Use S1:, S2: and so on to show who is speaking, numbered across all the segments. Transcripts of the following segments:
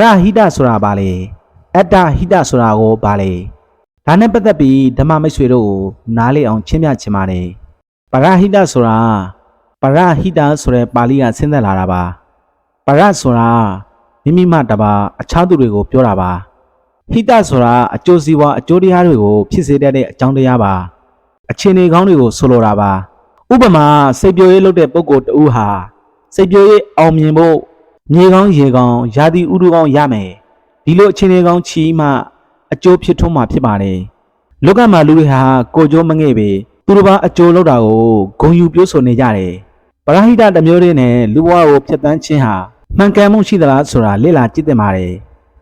S1: ရဟိတဆိုတာဘာလဲအတ္တဟိတဆိုတာကိုဘာလဲဒါနဲ့ပတ်သက်ပြီးဓမ္မမိတ်ဆွေတို့ကိုနားလည်အောင်ရှင်းပြချင်ပါတယ်ပရဟိတဆိုတာပရဟိတဆိုတဲ့ပါဠိကဆင်းသက်လာတာပါပရဆိုတာမိမိမှတပါအခြားသူတွေကိုပြောတာပါဟိတဆိုတာအကျိုးစီးပွားအကျိုးတရားတွေကိုဖြစ်စေတတ်တဲ့အကြောင်းတရားပါအခြေအနေကောင်းတွေကိုဆိုလိုတာပါဥပမာစိတ်ပြိုရေးလုပ်တဲ့ပုဂ္ဂိုလ်တဦးဟာစိတ်ပြိုရေးအောင်မြင်ဖို့ မြေကောင်းရေကောင်းယာတိဥတုကောင်းရမယ်ဒီလိုအခြေအနေကောင်းချီမှအကျိုးဖြစ်ထွန်းမှာဖြစ်ပါတယ်လောကမှာလူတွေဟာကိုယ်ကျိုးမငဲ့ပေသူတစ်ပါးအကျိုးလုပ်တာကိုဂုံယူပြောဆိုနေကြတယ်ပရဟိတတစ်မျိုးလေးနဲ့လူဘဝကိုဖျက်ဆီးခြင်းဟာမှန်ကန်မှုရှိသလားဆိုတာလေ့လာကြည့်သင့်ပါတယ်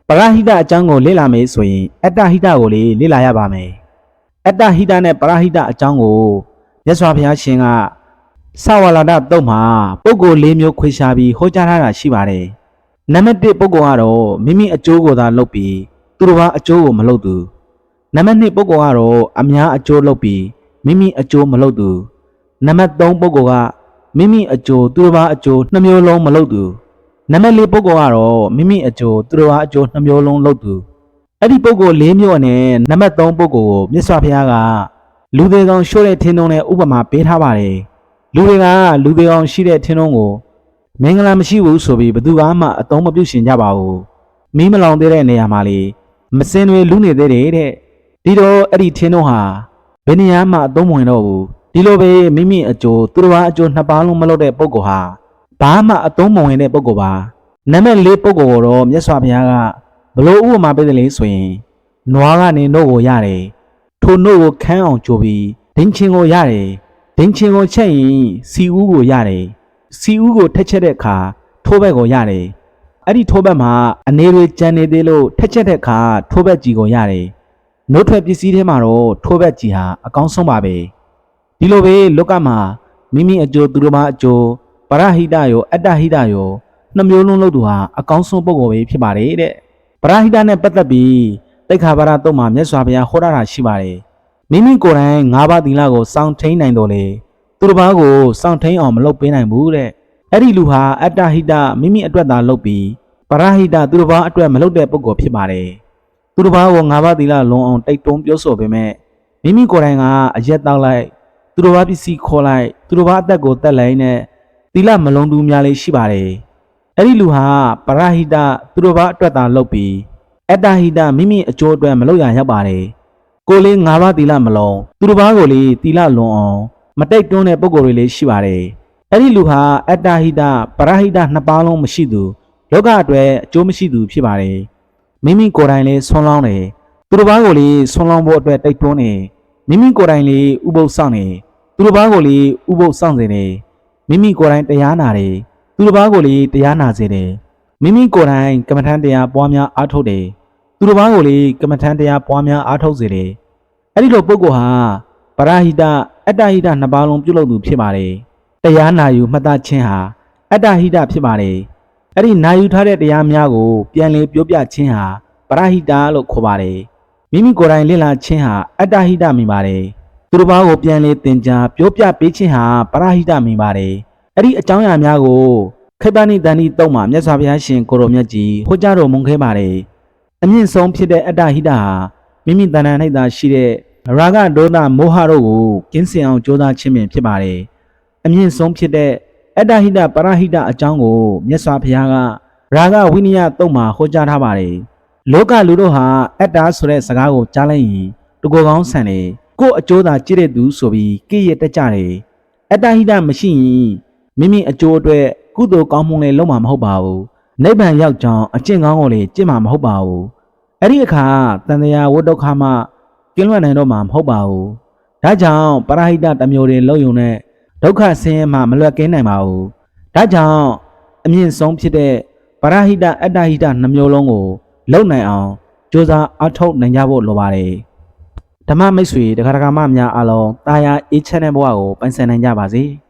S1: ပရဟိတအကြောင်းကိုလေ့လာမယ်ဆိုရင်အတ္တဟိတကိုလေလေ့လာရပါမယ်အတ္တဟိတနဲ့ပရဟိတအကြောင်းကိုမြတ်စွာဘုရားရှင်က သဝလာဒတုတ်မှာပုဂ္ဂိုလ်၄မျိုးခွဲခြားပြီးဟောကြားထားတာရှိပါတယ်နံပါတ်1ပုဂ္ဂိုလ်ကတော့မိမိအကျိုးကိုသာလုပ်ပြီးသူတစ်ပါးအကျိုးကိုမလုပ်သူနံပါတ်2ပုဂ္ဂိုလ်ကတော့အများအကျိုးလုပ်ပြီးမိမိအကျိုးမလုပ်သူနံပါတ်3ပုဂ္ဂိုလ်ကမိမိအကျိုးသူတစ်ပါးအကျိုးနှစ်မျိုးလုံးမလုပ်သူနံပါတ်4ပုဂ္ဂိုလ်ကတော့မိမိအကျိုးသူတစ်ပါးအကျိုးနှစ်မျိုးလုံးလုပ်သူအဲ့ဒီပုဂ္ဂိုလ်၄မျိုးနဲ့နံပါတ်3ပုဂ္ဂိုလ်ကိုမြတ်စွာဘုရားကလူသေးကောင်ရှိုးတဲ့ထင်းတုံးနဲ့ဥပမာပေးထားပါတယ် လူတွေကလူသေးကောင်ရှိတဲ့ထင်းတုံးကိုမင်္ဂလာမရှိဘူးဆိုပြီးဘယ်သူမှအတုံးမပြုတ်ရှင်ကြပါဘူးမီးမလောင်သေးတဲ့နေရာမှာလေမစင်တွေလူနေသေးတယ်တဲ့ဒီတော့အဲ့ဒီထင်းတော့ဟာဘယ်နေရာမှအတုံးမဝင်တော့ဘူးဒီလိုပဲမိမိအကျိုးသူတစ်ပါးအကျိုးနှစ်ပါးလုံးမလုပ်တဲ့ပုဂ္ဂိုလ်ဟာဘာမှအတုံးမဝင်တဲ့ပုဂ္ဂိုလ်ပါနံပါတ်၄ပုဂ္ဂိုလ်ကိုတော့မြတ်စွာဘုရားကဘလို့ဥပမာပေးတယ်လေဆိုရင်နွားကနေနှုတ်ကိုရတယ်ထိုနှုတ်ကိုခန်းအောင်ကြိုပြီးဒင်းချင်းကိုရတယ် ဒင်းချင်းကိုချက်ရင်စီဦးကိုရတယ်စီဦးကိုထက်ချက်တဲ့အခါထိုးဘက်ကိုရတယ်အဲ့ဒီထိုးဘက်မှာအနေတွေကြံနေသေးလို့ထက်ချက်တဲ့အခါထိုးဘက်ကြီးကိုရတယ်နှုတ်ထွက်ပစ္စည်းထဲမှာတော့ထိုးဘက်ကြီးဟာအကောင်းဆုံးပါပဲဒီလိုပဲလောကမှာမိမိအကျိုးသူတို့ဘာအကျိုးပရဟိတယောအတ္တဟိတယောနှမျိုးလုံးလို့သူဟာအကောင်းဆုံးပုဂ္ဂိုလ်ပဲဖြစ်ပါတယ်တဲ့ပရဟိတနဲ့ပတ်သက်ပြီးတိတ်ခါပါရတုံးမှာမြတ်စွာဘုရားဟောတာရှိပါတယ် မိမိကိုယ်တိုင်၅ပါးသီလကိုစောင့်ထိန်နိုင်တော်လေသူတစ်ပါးကိုစောင့်ထိန်အောင်မလုပ်ပေးနိုင်ဘူးတဲ့အဲ့ဒီလူဟာအတ္တဟိတမိမိအတွက်သာလုပ်ပြီးပရဟိတသူတစ်ပါးအတွက်မလုပ်တဲ့ပုဂ္ဂိုလ်ဖြစ်ပါတယ်သူတစ်ပါးကို၅ပါးသီလလုံးအောင်တိတ်တုံးပြောဆိုပေမဲ့မိမိကိုယ်တိုင်ကအရက်တောက်လိုက်သူတစ်ပါးပစ္စည်းခေါ်လိုက်သူတစ်ပါးအသက်ကိုတက်လိုက်နဲ့သီလမလုံးသူများလေးရှိပါတယ်အဲ့ဒီလူဟာပရဟိတသူတစ်ပါးအတွက်သာလုပ်ပြီးအတ္တဟိတမိမိအကျိုးအတွက်မလုပ်ရရောက်ပါတယ် ကိုယ်လေး၅ပါးသီလမလုံးသူတစ်ပါးကိုလေသီလလွန်အောင်မတိတ်တွန်းတဲ့ပုံကိုယ်တွေလေးရှိပါတယ်။အဲ့ဒီလူဟာအတ္တဟိတပရဟိတနှစ်ပါးလုံးမရှိသူလောကအတွက်အကျိုးမရှိသူဖြစ်ပါတယ်။မိမိကိုယ်တိုင်လေးဆွန်းလောင်းတယ်။သူတစ်ပါးကိုလေးဆွန်းလောင်းဖို့အတွက်တိတ်တွန်းတယ်။မိမိကိုယ်တိုင်လေးဥပုသ်ဆောင်တယ်။သူတစ်ပါးကိုလေးဥပုသ်ဆောင်စေတယ်။မိမိကိုယ်တိုင်တရားနာတယ်။သူတစ်ပါးကိုလေးတရားနာစေတယ်။မိမိကိုယ်တိုင်ကမ္မထမ်းတရားပွားများအားထုတ်တယ်။ သူတစ်ပါးကိုလေးကမ္မထမ်းတရားပွားများအားထုတ်စေတယ်။အဲ့ဒီလိုပုဂ္ဂိုလ်ဟာပရဟိတအတ္တဟိတနှစ်ပါးလုံးပြုလုပ်သူဖြစ်ပါတယ်။တရားနာယူမှတ်သားခြင်းဟာအတ္တဟိတဖြစ်ပါတယ်။အဲ့ဒီနာယူထားတဲ့တရားများကိုပြန်လည်ပြောပြခြင်းဟာပရဟိတလို့ခေါ်ပါတယ်။မိမိကိုယ်တိုင်လေ့လာခြင်းဟာအတ္တဟိတမိပါတယ်။သူတစ်ပါးကိုပြန်လည်သင်ကြားပြောပြပေးခြင်းဟာပရဟိတမိပါတယ်။အဲ့ဒီအကြောင်းအရာများကိုခိပ္ပနိတန်ဒီတုံးမှာမြတ်စွာဘုရားရှင်ကိုရောမြတ်ကြီးဟောကြားတော်မူခဲ့ပါတယ်။ အမြင့်ဆုံးဖြစ်တဲ့အတ္တဟိတဟာမိမိတဏ္ဍာ၌သာရှိတဲ့ရာဂဒေါသမောဟတို့ကိုကင်းစင်အောင်ကြိုးစားခြင်းပင်ဖြစ်ပါတယ်။အမြင့်ဆုံးဖြစ်တဲ့အတ္တဟိတပရဟိတအကြောင်းကိုမြတ်စွာဘုရားကရာဂဝိနည်းတုံးမှာဟောကြားထားပါတယ်။လောကလူတို့ဟာအတ္တဆိုတဲ့စကားကိုကြားလိုက်ရင်တကောကောင်းဆန်တယ်။ကိုယ်အကျိုးသာကြည့်တဲ့သူဆိုပြီးကိရတက်ကြတယ်။အတ္တဟိတမရှိရင်မိမိအကျိုးအတွက်ကုသိုလ်ကောင်းမှုလည်းလုပ်မှာမဟုတ်ပါဘူး။နိဗ္ဗာန်ရောက်ကြောင်းအကျင့်ကောင်းကိုလည်းကျင့်မှာမဟုတ်ပါဘူး။ အဲ့ဒီအခါတန်တရားဝတ္တုခါမှကင်းလွတ်နိုင်တော့မှာမဟုတ်ပါဘူး။ဒါကြောင့်ပရဟိတတစ်မျိုးတွေလုံယုံတဲ့ဒုက္ခဆင်းရဲမှမလွတ်ကင်းနိုင်ပါဘူး။ဒါကြောင့်အမြင့်ဆုံးဖြစ်တဲ့ပရဟိတအတ္တဟိတနှမျိုးလုံးကိုလုံနိုင်အောင်ကြိုးစားအထောက်နိုင်ကြဖို့လိုပါတယ်။ဓမ္မမိတ်ဆွေတရားဓမ္မများအားလုံးတာယာအေးချမ်းတဲ့ဘဝကိုပိုင်ဆိုင်နိုင်ကြပါစေ။